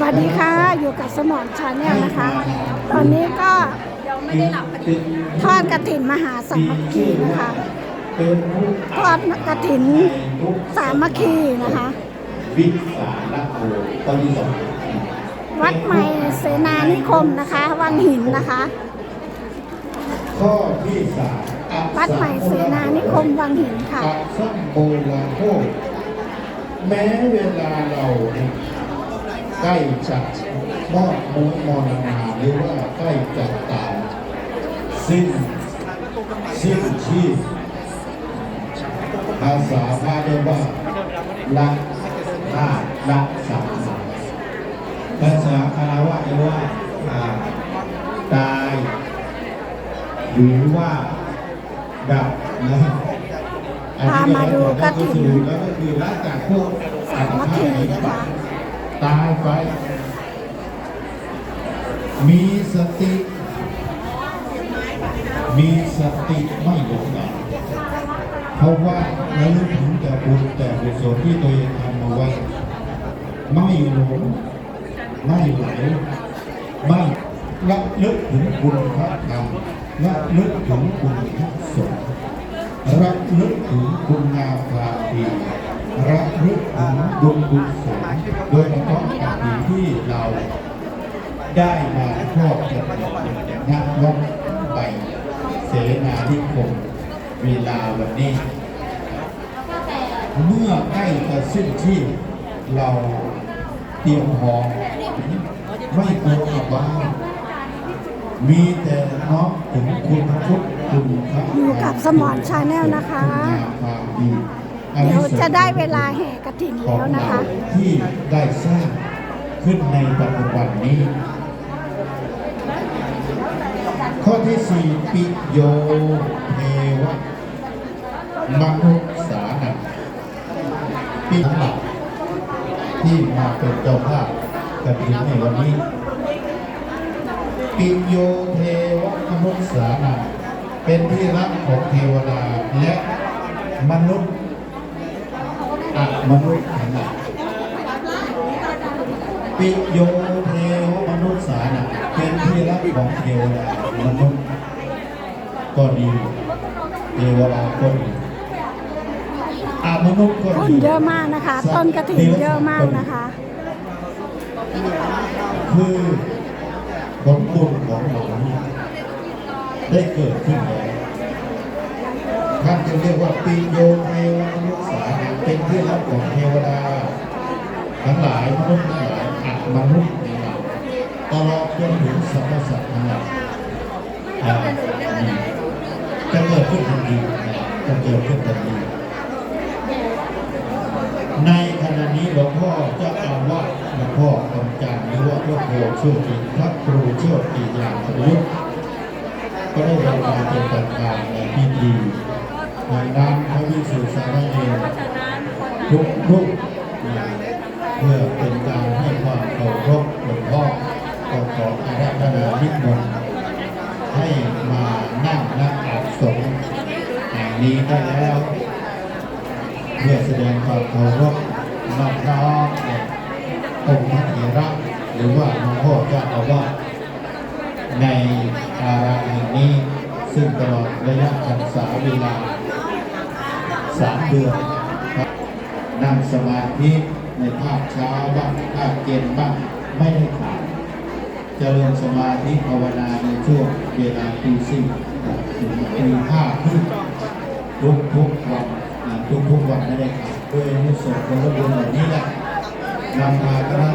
วัสดีค่ะ อยู่กับสมอนชาแนลนะคะ ตอนนี้ก็ทอดกระถินมหาสามัคคีนะคะทอดกระถินสามัคคีนะคะ วิสาลโภตอนที่สองวัดใหม่เสนานิคมนะคะ วังหินนะคะ ข้อที่สามวัดใหม่เสนานิคมวังหินค่ะสัมโบราโภแม้เวลาเราเนี่ย ใกล้จะมอดมุ้งมรณาหรือว่าใกล้จะตายสิ้นสิ้นชีพภาษาพาเรียกว่าละห้าละสามภาษาคารวะเรียกว่าอ่าตายหรือว่าดับนะอันนี้พามาดูกฐินแล้วก็คือละจากพวกสามัคคีนะคะ ตายไป มีสติ มีสติไม่หลงไหลเพราะว่าระลึกถึงแต่บุญแต่กุศลที่ตัวเองทำเอาไว้ ไม่หลงไม่ไหลไม่ระลึกถึงคุณพระธรรมระลึกถึงคุณพระสงฆ์ระลึกถึงคุณงามความดีระลึกถึงบุญกุศล โดยเฉพาะกับสิ่งที่เราได้มาครอบจักรนักลบไปเสนาธิคมเวลาวันนี้ เมื่อใกล้จะสิ้นชีพเราเตรียมพร้อมไม่กลัวกับบ้านมีแต่น้อมถึงคุณพุทธคุณพระอยู่กับสมอนชาแนลนะคะ ณงามความดีเดี๋ยวจะได้เวลาแห่กระถินของแล้วนะเราคะ ที่ได้สร้างขึ้นในปัจจุบันนี้ ข้อที่สี่ปิโยเทวะมนุษสานังปีหลักที่มาเป็นเจ้าภาพกระถิ่นในวันนี้ ปิโยเทวมนุษสานังเป็นที่รักของเทวดาและมนุษย์ อะมนุษย์ทั้งหลายปิโยเทวมนุษย์สานังเป็นที่รักของเทวดามนุษย์ก็ดีเทวดาก็ดีอามนุษย์ก็คนดี เยอะมากนะคะ ต้นกระถินเยอะมากนะคะ คือผลบุญของเราเนี่ยได้เกิดขึ้นแล้วท่านจึงเรียกว่าปีโยเทวมนุษย์สา เป็นที่รักของเทวดาทั้งหลายมนุษย์ทั้งหลายอัตมนุษย์ทั้งหลายตลอดจนถึงสรรพสัตว์ทั้งหลายอ่านี่จะเกิดขึ้นทันทีจะเกิดขึ้นทันทีในขณะนี้หลวงพ่อจะอาว่าหลวงพ่อกำจันทร์หรือว่าพระโคเชื่อจิตพระครูเชื่อจิตอย่างประยุกก็ได้ทำการเป็นประธานในพิธีดังนั้นพระวิสุทธิสามเณร ทุกรูปนะเพื่อเป็นการให้ความเคารพหลวงพ่อก็ขออาราธนานิมนต์ให้มานั่งนักอาบสงฆ์แห่งนี้ได้แล้ว เพื่อแสดงความเคารพนอบน้อมแด่องค์พระเถระหรือว่าหลวงพ่อเจ้าอาวาสในอาราแห่งนี้ซึ่งตลอดระยะพรรษาเวลาสามเดือนครับ นั่งสมาธิในภาคเช้าบ้างภาคเย็นบ้างไม่ได้ขาดเจริญสมาธิภาวนาในช่วงเวลาตีสี่ถึงตีห้าครึ่งทุกทุกวันทุกทุกวันไม่ได้ขาดด้วยนุสงส์ผลบุญเหล่านี้แหละนำมาคณะ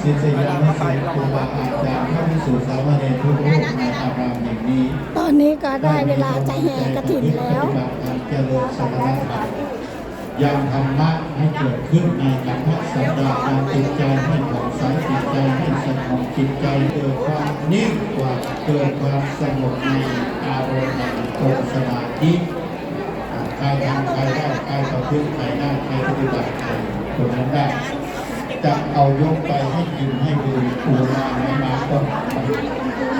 ศิษยานุศิษย์ครูบาอาจารย์พระภิกษุสามเณรทุกรูปในอารามแห่งนี้ ตอนนี้ก็ได้เวลาจะแห่กระถิ่นแล้วเจริญสมณธรรม ยังธรรมะให้เกิดขึ้นในกันทสันดาการจิตใจให้ผ่องใสจิตใจให้สงบจิตใจเกิดความนิ่งกว่าเกิดความสงบในอารมณ์ในองสมาธิใครทำใครได้ใครประพฤติใครได้ใครปฏิบัติใครคนนั้นได้จะเอายกไปให้กินให้ดูปูมาไม่มาก็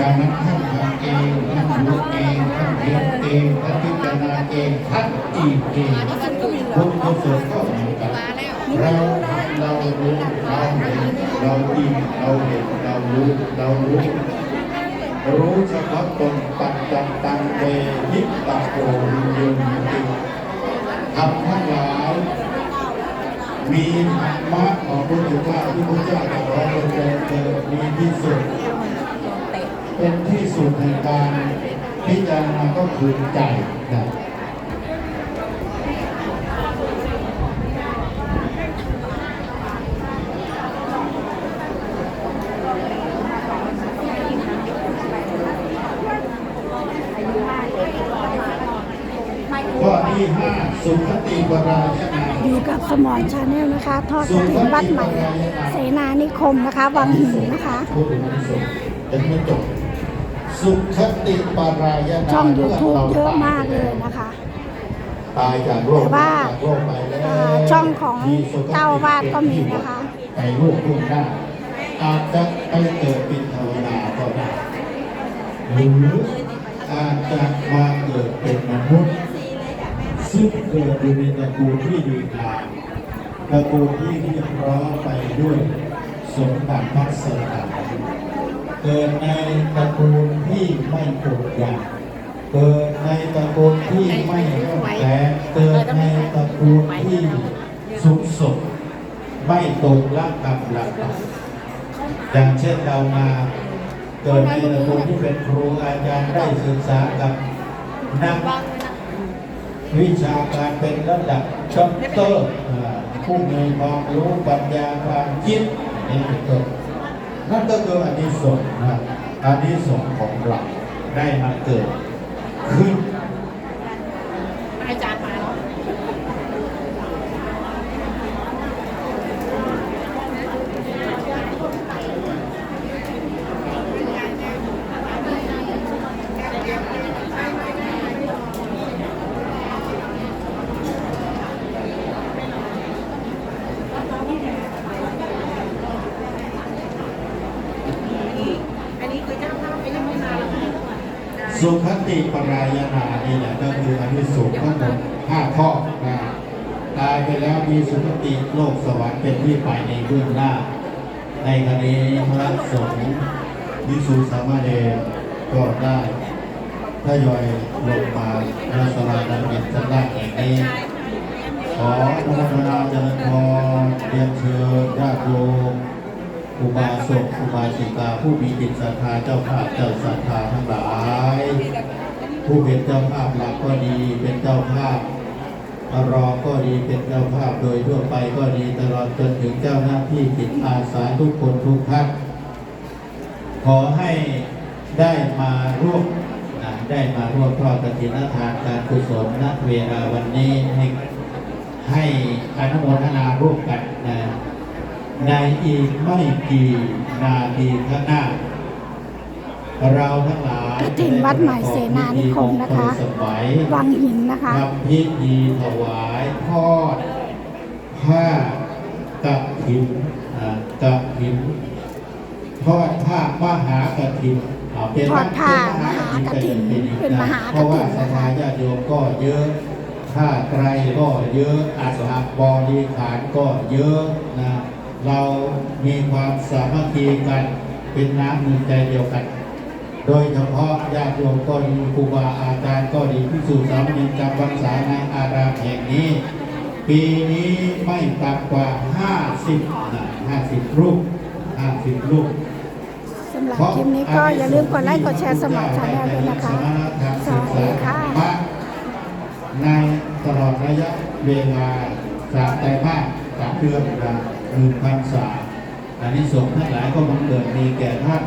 ดังนั้นท่านทำเองท่านรู้เองท่านเรียนเองท่านพิจารณาเองท่านอีกเอง คุณกุศลก็เหมือนกันเราทำเรารู้เราเห็นเราอินเราเห็นเรารู้เรารู้รู้เฉพาะตนปัจจันตังเวยิตตาโกยืนติทำทั้งหลายมีธรรมะของพระพุทธเจ้าที่พระเจ้าตรัสไว้เป็นเกิดมีที่สุด เป็นที่สุดในการพิจารณาก็คือใจนะ ข้อ ที่ห้าสุขติวรายนาอยู่กับสมอนชาแนลนะคะ ทอดกระถิ่นวัดใหม่ เสนานิคมนะคะ วังหินนะคะ พูดถึงที่สุดยังไม่จบสุขติปรายนาช่อง YouTube เยอะมากเลยนะคะ ตายจากโรคแต่ว่า จากโรคไปแล้วอ่าช่องของเจ้าวาสก็มีนะคะในโลกทุกหน้าอาจจะไปเกิดเป็นเทวดาก็ได้หรืออาจจะมาเกิดเป็นมนุษย์ ซึ่งเกิดอยู่ในตระกูลที่ดีงามตระกูลที่เรียบร้อยไปด้วยสมบัติพัสดุเกิดในตระกูลที่ไม่อดอยาเกิดในตระกูลที่ไม่ร่ำแล้งเกิดในตระกูลที่สุขสดไม่ตกละกำลังอย่างเช่นเรามาเกิดในตระกูลที่เป็นครูอาจารย์ได้ศึกษากับนัก วิชาการเป็นระดับช็อปเตอร์อ่าผู้มีความรู้ปัญญาความคิดนี่เป็นต้นนั่นก็คืออันนี้สงส์นะอันนี้สงส์ของเราได้มาเกิดขึ้น อาจารย์มาแล้ว อันนี้คือเจ้าภาพไม่ยังไม่มาแล้ว สุขติปรายนานี่แหละก็คืออันนี้สูงทั้งหมดห้าข้อนะตายไปแล้วมีสุขติโลกสวรรค์เป็นที่ไปในเบื้องหน้า ในคดีพระสงฆ์วิสุสามเณรก็ได้ทยอยลงมาพระสราดันเป็นชั้นล่างแห่งนี้ขออนุโมทนาเจริญพรเรียนเชิญญาติโยม อุบาสกอุบาสิกาผู้มีจิตศรัทธาเจ้าภาพเจ้าศรัทธาทั้งหลาย ผู้เป็นเจ้าภาพหลักก็ดีเป็นเจ้าภาพรองก็ดีเป็นเจ้าภาพโดยทั่วไปก็ดีตลอดจนถึงเจ้าหน้าที่จิตอาสาทุกคนทุกท่านขอให้ได้มาร่วมได้มาร่วมทอดกฐินทานการกุศลณเวลาวันนี้ให้ให้อนุโมทนาร่วมกันนะ ในอีกไม่กี่นาทีข้างหน้า เราทั้งหลายกฐินวัดใหม่เสนานิคมนะคะสมัยวังหินนะคะทำพิธีถวายทอดผ้ากฐินอ่ากฐินทอดผ้ามหากฐินอ่าเป็นทอดผ้ามหากฐินเป็นมหากฐินเพราะว่าศรัทธาญาติโยมก็เยอะผ้าไตรก็เยอะอาสาบริขารก็เยอะนะ เรามีความสามัคคีกันเป็นน้ำหนึ่งใจเดียวกัน โดยเฉพาะญาติโยมก็ดีครูบาอาจารย์ก็ดีพิสูจน์สามเณรจำพรรษาในอารามแห่งนี้ ปีนี้ไม่ต่ำกว่า 50นะ50 รูป 50 รูปสำหรับคลิปนี้ก็อย่าลืมกดไลค์กดแชร์สมอนชาแนลด้วยนะคะ สวัสดีค่ะในตลอดระยะเวลาสามไตรมาสสามเดือนนะ หนึ่งพันสามอันนี้สงส์ทั้งหลายก็บังเกิดมีแก่ท่าน